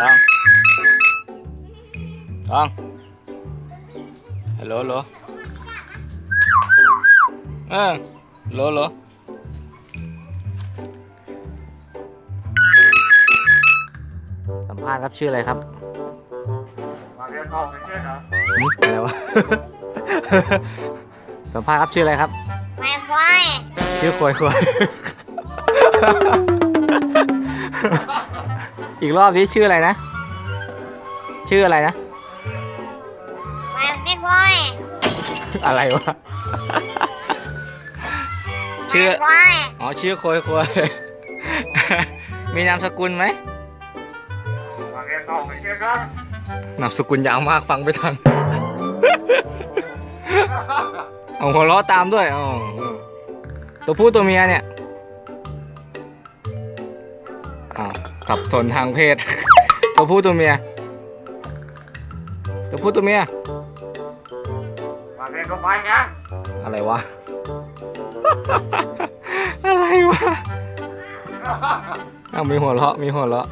ลองลองฮัลโหลฮัลโหลเออฮัลโหลฮัลโหลสัมภาษณ์ครับชื่ออะไรครับมาเรียนออกเรียนเหรอหึอะไรวะ สัมภาษณ์ครับชื่ออะไรครับ ไม่ปล่อยชื่อควยควย อีกรอบนี้ชื่ออะไรนะ ชื่ออะไรนะไม่ไม่ปล่อยอะไรวะ ชื่อไม่ปล่อยอ๋อ ชื่อโคยโคยมีนามสกุลไหม มาเรียนออกเรียนนะนามสกุลยาวมากฟังไม่ทัน เอาหัวล้อตามด้วยอ๋อตัวผู้ตัวเมียเนี่ย อ้าวสับสนทางเพศ ตัวผู้ตัวเมีย ตัวผู้ตัวเมีย มาเรียนก็ไปนะอะไรวะ อะไรวะอ้าวมีหัวเราะมีหัวเราะ